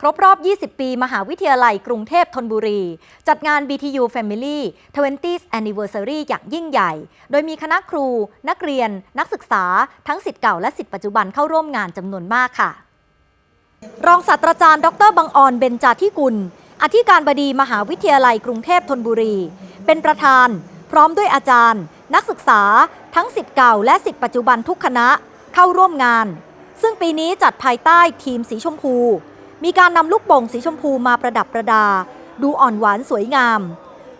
ครบรอบ 20 ปี มหาวิทยาลัยกรุงเทพธนบุรี จัดงาน BTU Family 20th Anniversary อย่างยิ่งใหญ่ โดยมีคณะครู นักเรียน นักศึกษา ทั้งสิทธิ์เก่าและสิทธิ์ปัจจุบันเข้าร่วมงานจำนวนมากค่ะ รองศาสตราจารย์ ดรบังออน เบญจาธิกุล อธิการบดีมหาวิทยาลัยกรุงเทพธนบุรี เป็นประธาน พร้อมด้วยอาจารย์ นักศึกษา ทั้งสิทธิ์เก่าและสิทธิ์ปัจจุบันทุกคณะเข้าร่วมงาน ซึ่งปีนี้จัดภายใต้ทีมสีชมพู มีการนำลูกโป่งสีชมพูมาประดับประดา ดูอ่อนหวานสวยงาม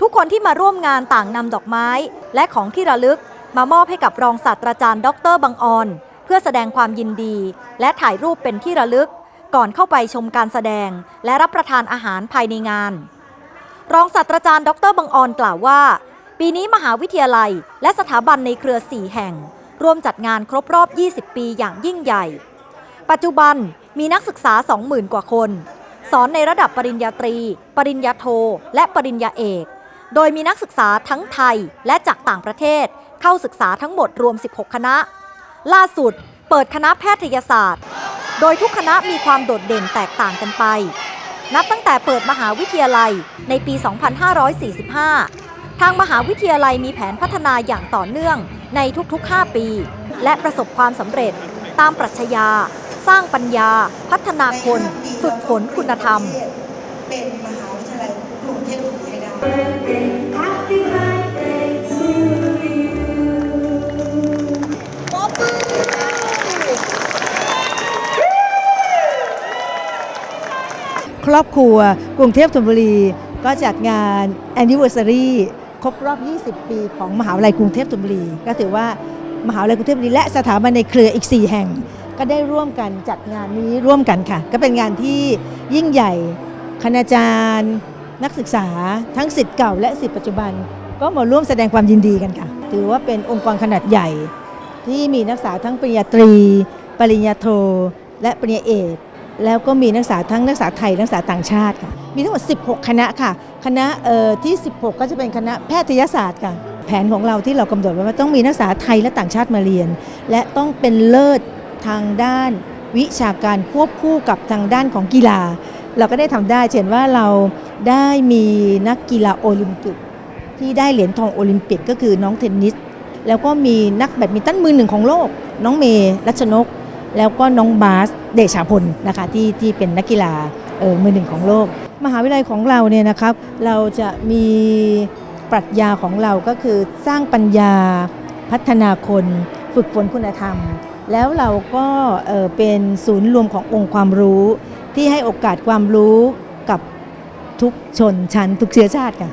ทุกคนที่มาร่วมงานต่างนำดอกไม้ และของที่ระลึก มามอบให้กับรองศาสตราจารย์ ดรบังออน เพื่อแสดงความยินดี และถ่ายรูปเป็นที่ระลึก ก่อนเข้าไปชมการแสดง และรับประทานอาหารภายในงาน รองศาสตราจารย์ ดรบังออนกล่าวว่า ปีนี้มหาวิทยาลัย และสถาบันในเครือ4แห่ง ร่วมจัดงานครบรอบ 20 ปีอย่างยิ่งใหญ่ ปัจจุบันมีนักศึกษา 20,000 กว่าคน สอนในระดับปริญญาตรี ปริญญาโท และปริญญาเอก โดยมีนักศึกษาทั้งไทยและจากต่างประเทศ เข้าศึกษาทั้งหมดรวม 16 คณะ ล่าสุด เปิดคณะแพทยศาสตร์ โดยทุกคณะมีความโดดเด่นแตกต่างกันไป นับตั้งแต่เปิดมหาวิทยาลัยในปี 2545 ทางมหาวิทยาลัยมีแผนพัฒนาอย่างต่อเนื่องในทุกๆ 5 ปี และประสบความสำเร็จตามปรัชญา สร้างปัญญา พัฒนาคน ฝึกฝนคุณธรรม เป็นมหาวิทยาลัยกรุงเทพธนบุรีให้ได้ครอบครัวกรุงเทพธนบุรี ก็จัดงาน Anniversary ครบรอบ 20 ปีของมหาวิทยาลัยกรุงเทพธนบุรี ก็ถือว่ามหาวิทยาลัยกรุงเทพธนบุรีและสถาบันในเครืออีก 4 แห่ง ก็ได้ร่วมกันจัดงานนี้ร่วมกันค่ะ ก็เป็นงานที่ยิ่งใหญ่คณาจารย์ นักศึกษา ทั้งสิทธิ์เก่าและสิทธิ์ปัจจุบัน ก็มาร่วมแสดงความยินดีกันค่ะ ถือว่าเป็นองค์กรขนาดใหญ่ ที่มีนักศึกษาทั้งปริญญาตรี ปริญญาโท และปริญญาเอกแล้วก็มีนักศึกษาทั้งนักศึกษาไทยนักศึกษาต่างชาติค่ะ มีทั้งหมด 16 คณะค่ะ คณะเออที่ 16 ก็จะเป็นคณะแพทยศาสตร์ค่ะ แผนของเราที่เรากำหนดไว้ว่าต้องมีนักศึกษาไทยและต่างชาติมาเรียน และต้องเป็นเลิศ ทางด้านวิชาการควบคู่กับทางด้านของกีฬา เราก็ได้ทำได้เช่นว่าเราได้มีนักกีฬาโอลิมปิก ที่ได้เหรียญทองโอลิมปิกก็คือน้องเทนนิส แล้วก็มีนักแบดมินตันมือหนึ่งของโลก น้องเมย์รัชนก แล้วก็น้องบาสเดชาพลนะคะที่ที่เป็นนักกีฬาเออมือหนึ่งของโลก มหาวิทยาลัยของเราเนี่ยนะครับ เราจะมีปรัชญาของเราก็คือสร้างปัญญาพัฒนาคน ฝึกฝนคุณธรรม แล้วเราก็เป็นศูนย์รวมขององค์ความรู้ ที่ให้โอกาสความรู้กับทุกชนชั้นทุกเชื้อชาติค่ะ